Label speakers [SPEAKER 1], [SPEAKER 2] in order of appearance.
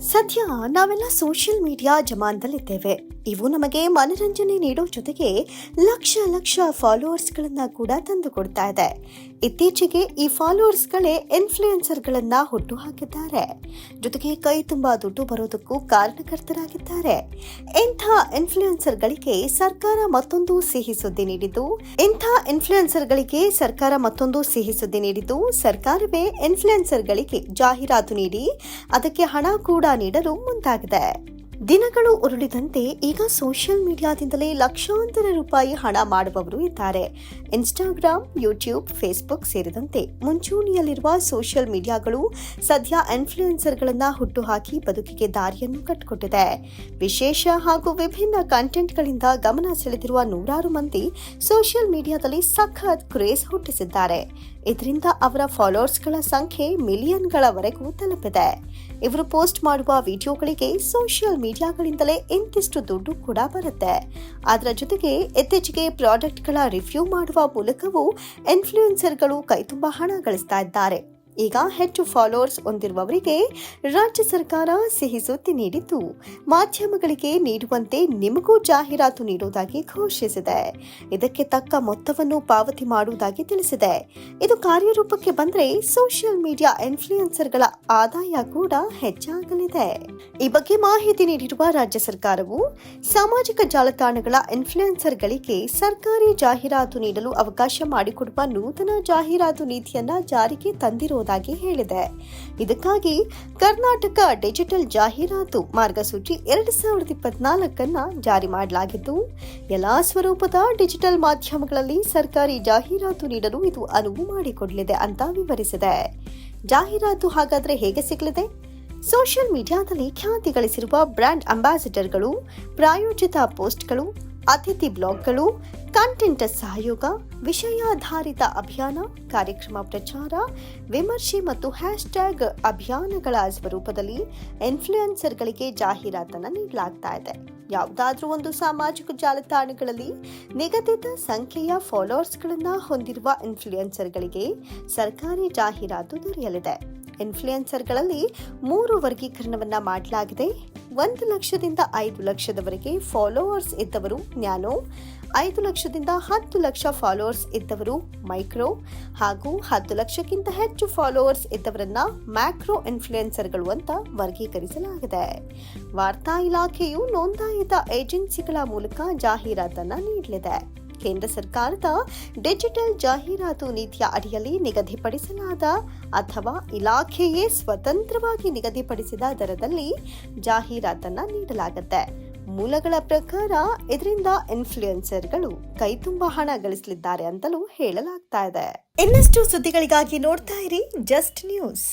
[SPEAKER 1] ಸದ್ಯ ನಾವೆಲ್ಲ social media ಜಮಾನದಲ್ಲಿದ್ದೇವೆ. ಇವು ನಮಗೆ ಮನರಂಜನೆ ನೀಡೋ ಜೊತೆಗೆ ಲಕ್ಷ ಲಕ್ಷ ಫಾಲೋವರ್ಸ್ಗಳನ್ನ ಕೂಡ ತಂದು ಕೊಡ್ತಾ ಇದೆ. ಇತ್ತೀಚೆಗೆ ಈ ಫಾಲೋವರ್ಸ್ಗಳೇ ಇನ್ಫ್ಲೂಯೆನ್ಸರ್ಗಳನ್ನ ಹುಟ್ಟು ಹಾಕಿದ್ದಾರೆ ಜೊತೆಗೆ ಕೈ ತುಂಬಾ ದುಡ್ಡು ಬರೋದಕ್ಕೂ ಕಾರಣಕರ್ತರಾಗಿದ್ದಾರೆ. ಇಂಥ ಇನ್ಫ್ಲೂಯೆನ್ಸರ್ಗಳಿಗೆ ಸರ್ಕಾರ ಮತ್ತೊಂದು ಸಿಹಿ ಸುದ್ದಿ ನೀಡಿದ್ದು, ಇಂಥ ಇನ್ಫ್ಲೂಯೆನ್ಸರ್ಗಳಿಗೆ ಸರ್ಕಾರ ಮತ್ತೊಂದು ಸಿಹಿ ಸುದ್ದಿ ನೀಡಿದ್ದು, ಸರ್ಕಾರವೇ ಇನ್ಫ್ಲೂಯೆನ್ಸರ್ಗಳಿಗೆ ಜಾಹೀರಾತು ನೀಡಿ, ಅದಕ್ಕೆ ಹಣ ಕೂಡ ನೀಡಲು ಮುಂದಾಗಿದೆ. ದಿನಗಳು ಉರುಳಿದಂತೆ ಈಗ ಸೋಷಿಯಲ್ ಮೀಡಿಯಾದಿಂದಲೇ ಲಕ್ಷಾಂತರ ರೂಪಾಯಿ ಹಣ ಮಾಡುವವರು ಇದ್ದಾರೆ. ಇನ್ಸ್ಟಾಗ್ರಾಮ್, ಯೂಟ್ಯೂಬ್, ಫೇಸ್ಬುಕ್ ಸೇರಿದಂತೆ ಮುಂಚೂಣಿಯಲ್ಲಿರುವ ಸೋಷಿಯಲ್ ಮೀಡಿಯಾಗಳು ಸದ್ಯ ಇನ್ಫ್ಲೂಯೆನ್ಸರ್ಗಳನ್ನ ಹುಟ್ಟುಹಾಕಿ ಬದುಕಿಗೆ ದಾರಿಯನ್ನು ಕಟ್ಟಿಕೊಟ್ಟಿದೆ ವಿಶೇಷ ಹಾಗೂ ವಿಭಿನ್ನ ಕಂಟೆಂಟ್ಗಳಿಂದ ಗಮನ ಸೆಳೆದಿರುವ ನೂರಾರು ಮಂದಿ ಸೋಷಿಯಲ್ ಮೀಡಿಯಾದಲ್ಲಿ ಸಖತ್ ಕ್ರೇಜ್ ಹುಟ್ಟಿಸಿದ್ದಾರೆ. ಇದರಿಂದ ಅವರ ಫಾಲೋವರ್ಸ್ಗಳ ಸಂಖ್ಯೆ ಮಿಲಿಯನ್ಗಳವರೆಗೂ ತಲುಪಿದೆ. ಇವರು ಪೋಸ್ಟ್ ಮಾಡುವ ವಿಡಿಯೋಗಳಿಗೆ ಸೋಷಿಯಲ್ ಮೀಡಿಯಾಗಳಿಂದಲೇ ಇಂತಿಷ್ಟು ದುಡ್ಡು ಕೂಡ ಬರುತ್ತೆ. ಅದರ ಜೊತೆಗೆ ಇತ್ತೀಚೆಗೆ ಪ್ರಾಡಕ್ಟ್ಗಳ ರಿವ್ಯೂ ಮಾಡುವ ಮೂಲಕವೂ ಇನ್ಫ್ಲೂಯೆನ್ಸರ್ಗಳು ಕೈತುಂಬ ಹಣ ಗಳಿಸ್ತಾ ಇದ್ದಾರೆ. ಈಗ ಹೆಚ್ಚು ಫಾಲೋವರ್ಸ್ ಹೊಂದಿರುವವರಿಗೆ ರಾಜ್ಯ ಸರ್ಕಾರ ಸಿಹಿ ಸುದ್ದಿ ನೀಡಿದ್ದು, ಮಾಧ್ಯಮಗಳಿಗೆ ನೀಡುವಂತೆ ನಿಮಗೂ ಜಾಹೀರಾತು ನೀಡುವುದಾಗಿ ಘೋಷಿಸಿದೆ. ಇದಕ್ಕೆ ತಕ್ಕ ಮೊತ್ತವನ್ನು ಪಾವತಿ ಮಾಡುವುದಾಗಿ ತಿಳಿಸಿದೆ. ಇದು ಕಾರ್ಯರೂಪಕ್ಕೆ ಬಂದರೆ ಸೋಷಿಯಲ್ ಮೀಡಿಯಾ ಇನ್ಫ್ಲೂಯೆನ್ಸರ್ಗಳ ಆದಾಯ ಕೂಡ ಹೆಚ್ಚಾಗಲಿದೆ. ಈ ಬಗ್ಗೆ ಮಾಹಿತಿ ನೀಡಿರುವ ರಾಜ್ಯ ಸರ್ಕಾರವು, ಸಾಮಾಜಿಕ ಜಾಲತಾಣಗಳ ಇನ್ಫ್ಲೂಯೆನ್ಸರ್ಗಳಿಗೆ ಸರ್ಕಾರಿ ಜಾಹೀರಾತು ನೀಡಲು ಅವಕಾಶ ಮಾಡಿಕೊಡುವ ನೂತನ ಜಾಹೀರಾತು ನೀತಿಯನ್ನ ಜಾರಿಗೆ ತಂದಿರುವುದಾಗಿ ಹೇಳಿದೆ. ಇದಕ್ಕಾಗಿ ಕರ್ನಾಟಕ ಡಿಜಿಟಲ್ ಜಾಹೀರಾತು ಮಾರ್ಗಸೂಚಿ ಎರಡು ಸಾವಿರದ ಇಪ್ಪತ್ನಾಲ್ಕನ್ನು ಜಾರಿ ಮಾಡಲಾಗಿದ್ದು, ಎಲ್ಲಾ ಸ್ವರೂಪದ ಡಿಜಿಟಲ್ ಮಾಧ್ಯಮಗಳಲ್ಲಿ ಸರ್ಕಾರಿ ಜಾಹೀರಾತು ನೀಡಲು ಇದು ಅನುವು ಮಾಡಿಕೊಡಲಿದೆ ಅಂತ ವಿವರಿಸಿದೆ. ಜಾಹೀರಾತು ಹಾಗಾದ್ರೆ ಹೇಗೆ ಸಿಗಲಿದೆ? ಸೋಷಿಯಲ್ ಮೀಡಿಯಾದಲ್ಲಿ ಖ್ಯಾತಿ ಗಳಿಸಿರುವ ಬ್ರ್ಯಾಂಡ್ ಅಂಬಾಸಿಡರ್ಗಳು, ಪ್ರಾಯೋಜಿತ ಪೋಸ್ಟ್ಗಳು ಅತಿಥಿ ಬ್ಲಾಗ್ಗಳು, ಕಂಟೆಂಟ್ ಸಹಯೋಗ, ವಿಷಯಾಧಾರಿತ ಅಭಿಯಾನ, ಕಾರ್ಯಕ್ರಮ ಪ್ರಚಾರ, ವಿಮರ್ಶೆ ಮತ್ತು ಹ್ಯಾಶ್ಟ್ಯಾಗ್ ಅಭಿಯಾನಗಳ ಸ್ವರೂಪದಲ್ಲಿ ಇನ್ಫ್ಲೂಯೆನ್ಸರ್ಗಳಿಗೆ ಜಾಹೀರಾತನ್ನು ನೀಡಲಾಗ್ತಾ ಇದೆ. ಯಾವುದಾದ್ರೂ ಒಂದು ಸಾಮಾಜಿಕ ಜಾಲತಾಣಗಳಲ್ಲಿ ನಿಗದಿತ ಸಂಖ್ಯೆಯ ಫಾಲೋವರ್ಸ್ಗಳನ್ನು ಹೊಂದಿರುವ ಇನ್ಫ್ಲೂಯೆನ್ಸರ್ಗಳಿಗೆ ಸರ್ಕಾರಿ ಜಾಹೀರಾತು ದೊರೆಯಲಿದೆ. ಇನ್ಫ್ಲೂಯೆನ್ಸರ್ಗಳಲ್ಲಿ ಮೂರು ವರ್ಗೀಕರಣವನ್ನು ಮಾಡಲಾಗಿದೆ. ಒಂದು ಲಕ್ಷದಿಂದ ಐದು ಲಕ್ಷದವರೆಗೆ ಫಾಲೋವರ್ಸ್ ಇದ್ದವರು ನ್ಯಾನೋ, ಐದು ಲಕ್ಷದಿಂದ ಹತ್ತು ಲಕ್ಷ ಫಾಲೋವರ್ಸ್ ಇದ್ದವರು ಮೈಕ್ರೋ ಹಾಗೂ ಹತ್ತು ಲಕ್ಷಕ್ಕಿಂತ ಹೆಚ್ಚು ಫಾಲೋವರ್ಸ್ ಇದ್ದವರನ್ನ ಮ್ಯಾಕ್ರೋ ಇನ್ಫ್ಲೂಯೆನ್ಸರ್ಗಳು ಅಂತ ವರ್ಗೀಕರಿಸಲಾಗಿದೆ. ವಾರ್ತಾ ಇಲಾಖೆಯು ನೋಂದಾಯಿತ ಏಜೆನ್ಸಿಗಳ ಮೂಲಕ ಜಾಹೀರಾತನ್ನ ನೀಡಲಿದೆ. ಕೇಂದ್ರ ಸರ್ಕಾರದ ಡಿಜಿಟಲ್ ಜಾಹೀರಾತು ನೀತಿಯ ಅಡಿಯಲ್ಲಿ ನಿಗದಿಪಡಿಸಲಾದ ಅಥವಾ ಇಲಾಖೆಯೇ ಸ್ವತಂತ್ರವಾಗಿ ನಿಗದಿಪಡಿಸಿದ ದರದಲ್ಲಿ ಜಾಹೀರಾತನ್ನ ನೀಡಲಾಗುತ್ತೆ. ಮೂಲಗಳ ಪ್ರಕಾರ ಇದರಿಂದ ಇನ್ಫ್ಲೂಯೆನ್ಸರ್ಗಳು ಕೈತುಂಬ ಹಣ ಗಳಿಸಲಿದ್ದಾರೆ ಅಂತಲೂ ಹೇಳಲಾಗ್ತಾ ಇದೆ. ಇನ್ನಷ್ಟು ಸುದ್ದಿಗಳಿಗಾಗಿ ನೋಡ್ತಾ ಇರಿ ಜಸ್ಟ್ ನ್ಯೂಸ್.